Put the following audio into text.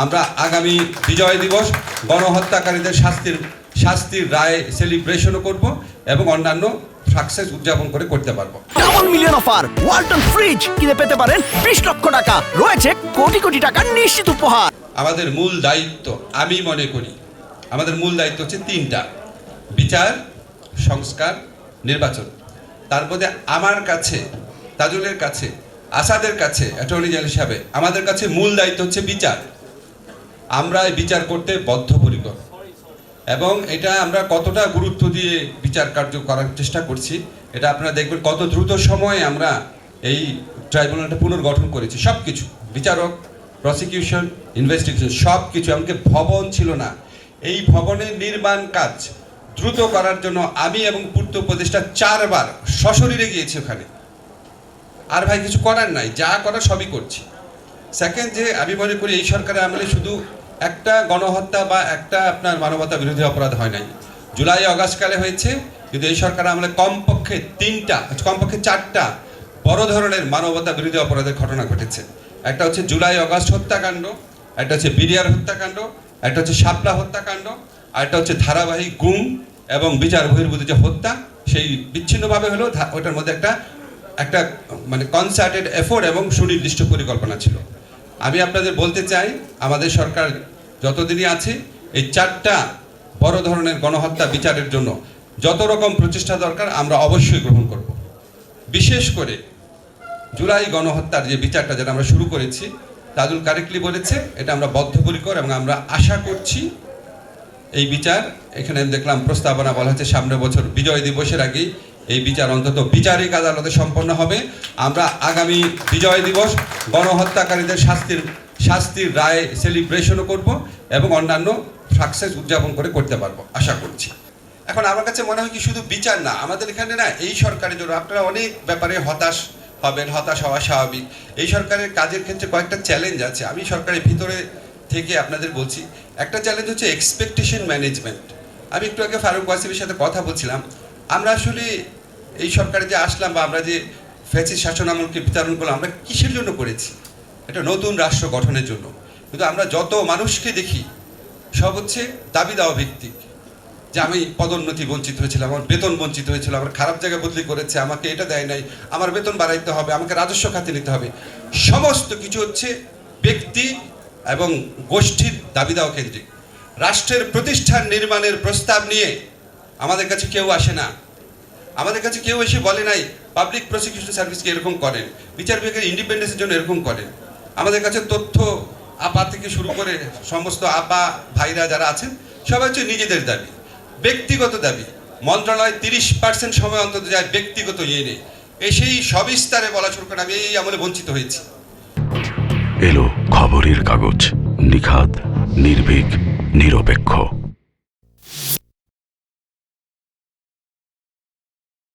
আমরা আগামী বিজয় দিবস গণহত্যাকারীদের শাস্তির শাস্তির রায় সেলিব্রেশনও করব এবং অন্যান্য সাকসেস উদযাপন করে করতে পারব। Double million offer Walton fridge কিনে পেতে পারেন বিশ লক্ষ টাকা। রয়েছে কোটি কোটি টাকার নিশ্চিত উপহার। আমাদের মূল দায়িত্ব আমি মনে করি আমাদের মূল দায়িত্ব হচ্ছে তিনটা বিচার সংস্কার নির্বাচন। তার মধ্যে আমার কাছে তাজুলের কাছে আসাদের কাছে অ্যাটর্নি জেনারেল হিসাবে আমাদের কাছে মূল দায়িত্ব হচ্ছে বিচার। আমরা বিচার করতে বদ্ধপরিকর। এবং এটা আমরা কতটা গুরুত্ব দিয়ে বিচার কার্য করার চেষ্টা করছি, এটা আপনারা দেখবেন কত দ্রুত সময়ে আমরা এই ট্রাইব্যুনালটা পুনর্গঠন করেছি। সব কিছু বিচারক প্রসিকিউশন ইনভেস্টিগেশন সব কিছু এমনকি ভবন ছিল না। এই ভবনের নির্মাণ কাজ দ্রুত করার জন্য আমি এবং পূর্ত উপদেষ্টা চারবার সশরীরে গিয়েছি ওখানে। আর ভাই কিছু করার নাই, যা করা সবই করছি। সেকেন্ড যে আমি মনে করি, এই সরকারের আমলে শুধু একটা গণহত্যা বা একটা আপনার মানবতা বিরোধী অপরাধ হয় নাই। জুলাই অগাস্টকালে হয়েছে, কিন্তু এই সরকার আমলে কমপক্ষে তিনটা, কমপক্ষে চারটা বড় ধরনের মানবতা বিরোধী অপরাধের ঘটনা ঘটেছে। একটা হচ্ছে জুলাই, অগাস্ট হত্যাকাণ্ড, একটা হচ্ছে বিরিয়ার হত্যাকাণ্ড, একটা হচ্ছে শাপলা হত্যাকাণ্ড, আর একটা হচ্ছে ধারাবাহিক গুম এবং বিচার বহির্ভূত যে হত্যা, সেই বিচ্ছিন্নভাবে হলেও ওটার মধ্যে একটা একটা মানে কনসার্টেড এফোর্ট এবং সুনির্দিষ্ট পরিকল্পনা ছিল। আমি আপনাদের বলতে চাই, আমাদের সরকার যতদিনই আছে, এই চারটা বড় ধরনের গণহত্যা বিচারের জন্য যত রকম প্রচেষ্টা দরকার, আমরা অবশ্যই গ্রহণ করব। বিশেষ করে জুলাই গণহত্যার যে বিচারটা যেটা আমরা শুরু করেছি তাজুল কারেক্টলি বলেছে, এটা আমরা বদ্ধপরিকর এবং আমরা আশা করছি এই বিচার, এখানে দেখলাম প্রস্তাবনা বলা হচ্ছে সামনের বছর বিজয় দিবসের আগেই এই বিচার অন্তত বিচারিক আদালতে সম্পন্ন হবে। আমরা আগামী বিজয় দিবস গণহত্যাকারীদের শাস্তির শাস্তির রায় সেলিব্রেশনও করব এবং অন্যান্য সাকসেস উদযাপন করে করতে পারব, আশা করছি। এখন আমার কাছে মনে হয় কি শুধু বিচার না, আমাদের এখানে না, এই সরকারের জন্য আপনারা অনেক ব্যাপারে হতাশ হবেন, হতাশ হওয়া স্বাভাবিক। এই সরকারের কাজের ক্ষেত্রে কয়েকটা চ্যালেঞ্জ আছে, আমি সরকারের ভিতরে থেকে আপনাদের বলছি। একটা চ্যালেঞ্জ হচ্ছে এক্সপেকটেশন ম্যানেজমেন্ট আমি একটু আগে ফারুক ওয়াসিমের সাথে কথা বলছিলাম। আমরা আসলে এই সরকারে যে আসলাম বা আমরা যে ফ্যাসিস শাসন আমলকে বিতরণ করলাম, আমরা কিসের জন্য করেছি? একটা নতুন রাষ্ট্র গঠনের জন্য। কিন্তু আমরা যত মানুষকে দেখি, সব হচ্ছে দাবি দেওয়া ভিত্তিক। যে আমি পদোন্নতি বঞ্চিত হয়েছিলাম, আমার বেতন বঞ্চিত হয়েছিল, আমার খারাপ জায়গায় বদলি করেছে, আমাকে এটা দেয় নাই, আমার বেতন বাড়াইতে হবে, আমাকে রাজস্ব খাতে নিতে হবে। সমস্ত কিছু হচ্ছে ব্যক্তি এবং গোষ্ঠীর দাবি দেওয়া কেন্দ্রিক। রাষ্ট্রের প্রতিষ্ঠান নির্মাণের প্রস্তাব নিয়ে আমাদের কাছে কেউ আসে না। আমাদের কাছে কেউ এসে বলে নাই পাবলিক প্রসিকিউশন সার্ভিসকে এরকম করেন, বিচার বিভাগের ইন্ডিপেন্ডেন্সের জন্য এরকম করেন। আমাদের কাছে তথ্য আপা থেকে শুরু করে সমস্ত আপা, ভাইরা যারা আছেন, সবাই হচ্ছে নিজেদের দাবি, ব্যক্তিগত দাবি। মন্ত্রণালয় তিরিশ পার্সেন্ট সময় অন্তত যায় ব্যক্তিগত ইয়ে নেই এই সেই সবিস্তারে বলা শুরু করেন আমি এই আমলে বঞ্চিত হয়েছি। এলো খবরের কাগজ নিখাত নির্ভীক, নিরপেক্ষ।